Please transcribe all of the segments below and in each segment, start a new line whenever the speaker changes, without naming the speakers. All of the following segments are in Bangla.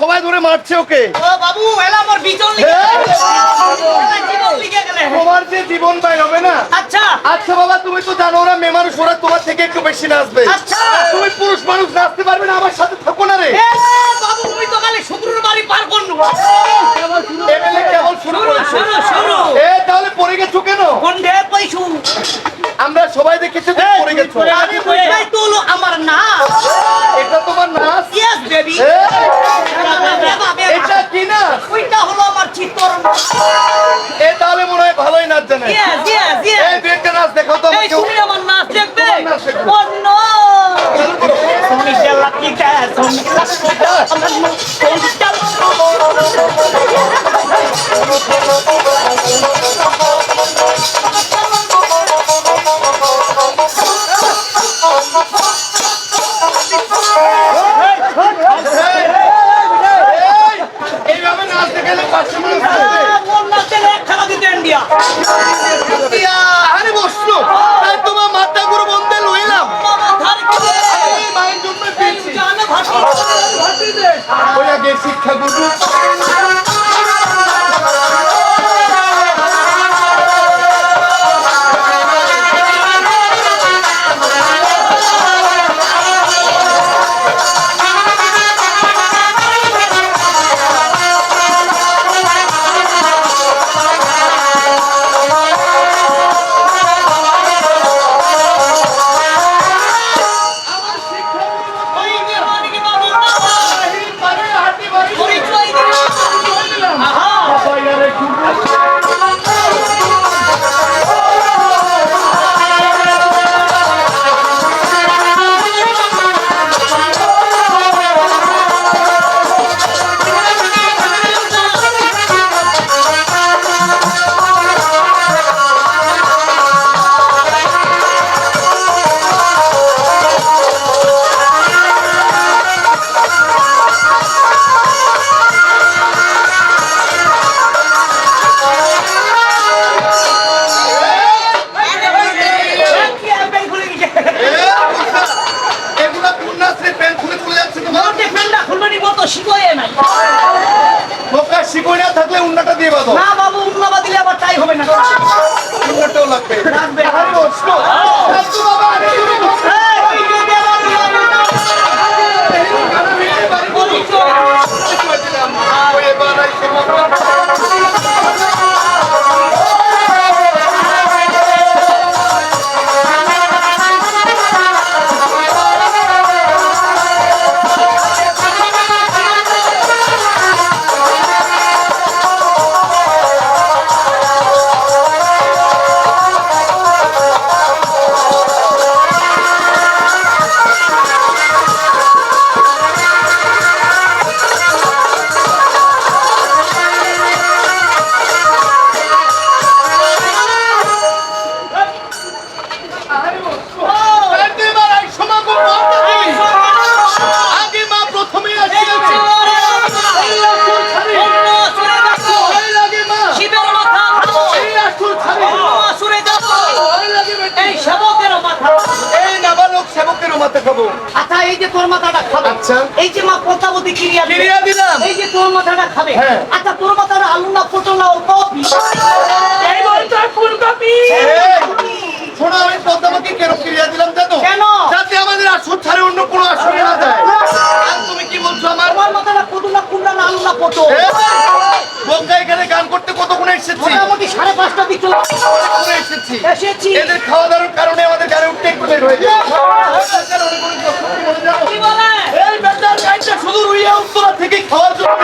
সবাই ধরে মারছে ওকে।
ও বাবু এলা আমার বিচল লিখে জীবন লিখে গেলে
তোমার যে জীবন পাই হবে না?
আচ্ছা।
আচ্ছা বাবা তুমি তো জানো ওরা মেয়ে মানুষ ওরা তোমার থেকে একটু বেশি নাচবে।
আচ্ছা।
তুমি পুরুষ মানুষ নাচতে পারবে না আমার সাথে থাকো না রে।
বাবু তুমি তো খালি শুক্রর বাড়ি পার করনু
এমএলএ কেবল শুরু
শুরু
করেছে?
শুরু শুরু
এ তাহলে পড়ে গেছো কেন?
কোনডে পয়সু
আমরা সবাই দেখেছি তুমি পড়ে গেছো।
আরে বুঝাই তো আমার না
এটা তোমার নাচ?
ইয়েস বেবি
এটা কি না
ওইটা হলো আমার চিত্তর
এ তাহলে হয় ভালোই
ইয়েস ইয়েস
এই
ইয়েস
দু একটা নাচ দেখাও তো
এই শুনি আমার নাচ দেখবে?
দেখব।
ও নো শুনি জেলা কি কা?
ওই লাগবে।
লাগবে।
এসেছি। এসেছি। এদের খাওয়া দাওয়ার কারণে আমাদের গাড়ি উঠতে একটু লেট হয়ে যায়। শুধু রুইয়া উত্তরা থেকে খাওয়ার জন্য।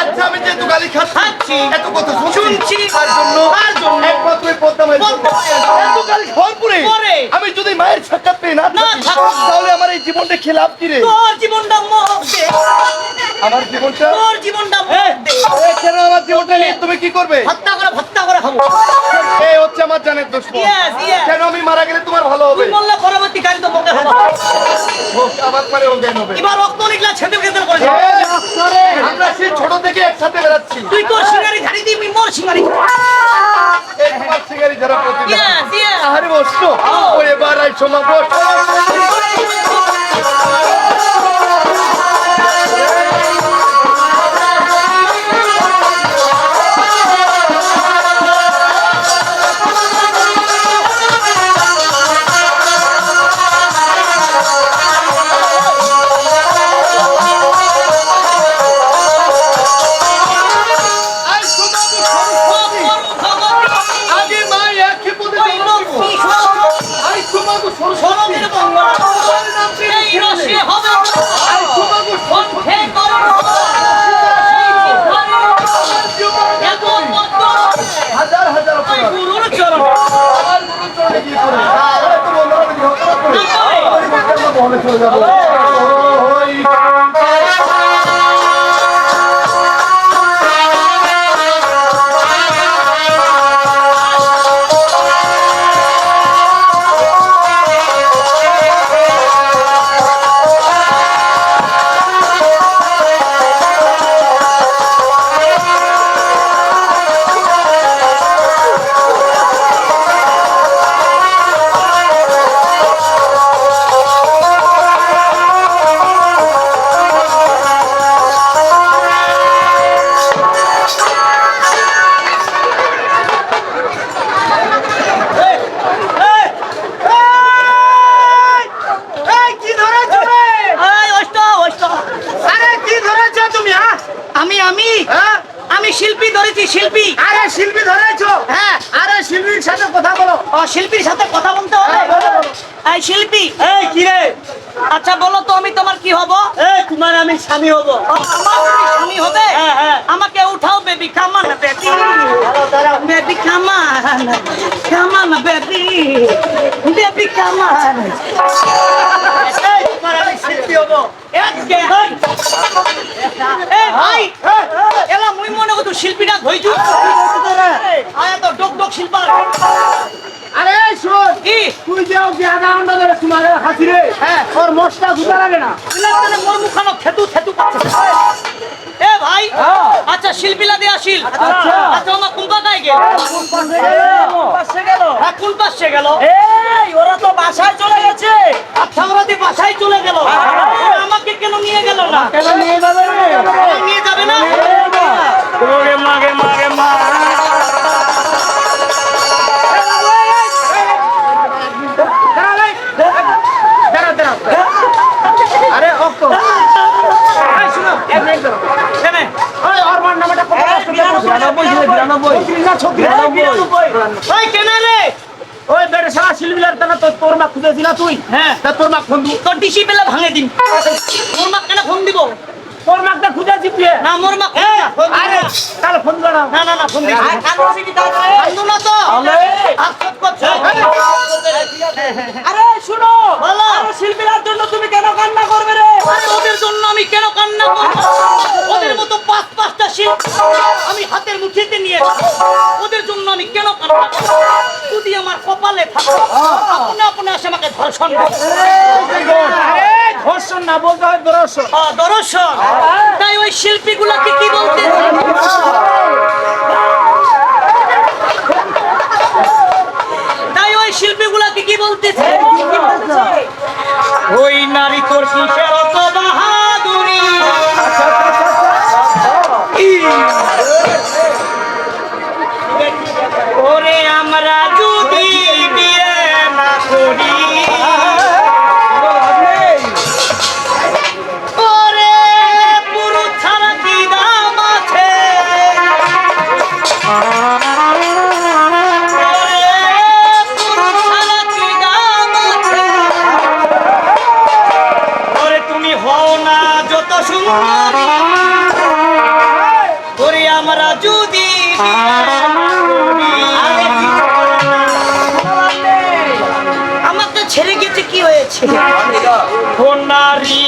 আচ্ছা আমি যেহেতু গালি খাচ্ছি। এত কথা শুনছি। তার জন্য
তার জন্য।
একমাত্র এই পদ্মা গালি খাওয়ার পরে
পরে।
আমি যদি মায়ের সাক্ষাৎ পেয়ে না
না
থাকি,
থাকি।
তাহলে আমার এই জীবনটা খেলাপ কি রে?
তোর জীবনটা দে
আমার জীবনটা?
তোর জীবনটা
এ, কেন আমার জীবনটা নিয়ে তুমি কি করবে?
হত্যা করে হত্যা করে খাব।
এই হচ্ছে আমার জানের দুশ্মন. কেন আমি মারা গেলে তোমার ভালো হবে?
তুই বললে পরবর্তীকালে তো বকে হবে।
আমার পরে অজ্ঞান হবে।
এবার রক্ত নিকলা ছেদে কেন্দ্র করে
সেই ছোট থেকে একসাথে বেড়াচ্ছি।
তুই তোর সিঙ্গারি ঝাড়ি দিবি মোর সিঙ্গারি
এই তোমার সিঙ্গারি যারা প্রতিদিন।
আরে yes.
আহারে বসছ? ও। এবার আইছো মা বস মা আরে
শিল্পী ধরেছো? হ্যাঁ।
আরে শিল্পীর সাথে কথা বলো।
ও শিল্পীর সাথে কথা বলতে হবে?
হ্যাঁ।
এই শিল্পী।
এই কি রে?
আচ্ছা বলো তো আমি তোমার কি হব?
এই তোমার আমি স্বামী হব।
আমার স্বামী হবে?
হ্যাঁ, হ্যাঁ।
আমাকে উঠাও বেবি কামান বেবি। বেবি কামান কামান বেবি বেবি কামান
তোমার আমি শিল্পী হব।
একে এই। ভাই। মনে শিল্পীটা ধইছু আয়া তো ডক ডক শিল্পা
আরে শোন
কি?
তুই যাও যে আধা ঘণ্টা ধরে তোমার হাসি রে হ্যাঁ। ওর মশলা গুতা লাগে না।
ইলাকানে মোর মুখানো খেতু খেতু এ ভাই আচ্ছা শিল্পীলা দিয়া শিল
আচ্ছা।
আচ্ছা আমার কুম্পা গায় গেল?
পাশে গেল?
হ্যাঁ কোন পাশে গেল?
এই ওরা তো বাসায় চলে গেছে।
আচ্ছা ওরা দিয়ে বাসায় চলে গেল। আমাকে কেন নিয়ে গেল না?
কেন নিয়ে যাবে রে?
নিয়ে যাবে না?
আরে অক্ক এই শুনো এক মিনিট দাঁড়াও।
কেনে?
ওই ওর নামটা কত কষ্ট করে
বিরানব্বই ছিল, বিরানব্বই।
না ছত্রিশ
বিরানব্বই।
ওই কেনে রে
ওই বেড়ে সারা শিলবিলার তানা তোর তোর মা খুঁজেছি তুই
হ্যাঁ
তা তোর মা ফোন দু
তোর ডিসি পেলে ভাঙে দিন মোর মা কেন ফোন দিব
তোর মাকে খুঁজেছি তুই
না মোর মা ফোন দিব
আরে তাহলে ফোন দিবা না
না না ফোন দিব কান্দু না তো। আফসোস করছ।
আরে শুনো
বলো।
আরে শিল্পীর জন্য তুমি কেন কান্না করবে রে?
আরে ওদের জন্য আমি কেন কান্না করব? ওদের মতো পাঁচ পাঁচটা শিল্প আমি হাতের মুঠিতে নিয়ে। ওদের জন্য আমি কেন কান্না করব? যদি আমার কপালে থাকে আপনি আপনি আসে আমাকে ধর্ষণ
আরে ধর্ষণ না বলতে হয় দর্শন।
দর্শন। তাই ওই শিল্পীগুলোকে কি বলতে তাই ওই শিল্পীগুলোকে কি বলতেছে ওই নারী তোর কিসের অত ওরে আমরা আমার তো ছেড়ে গেছে কি হয়েছে? নারী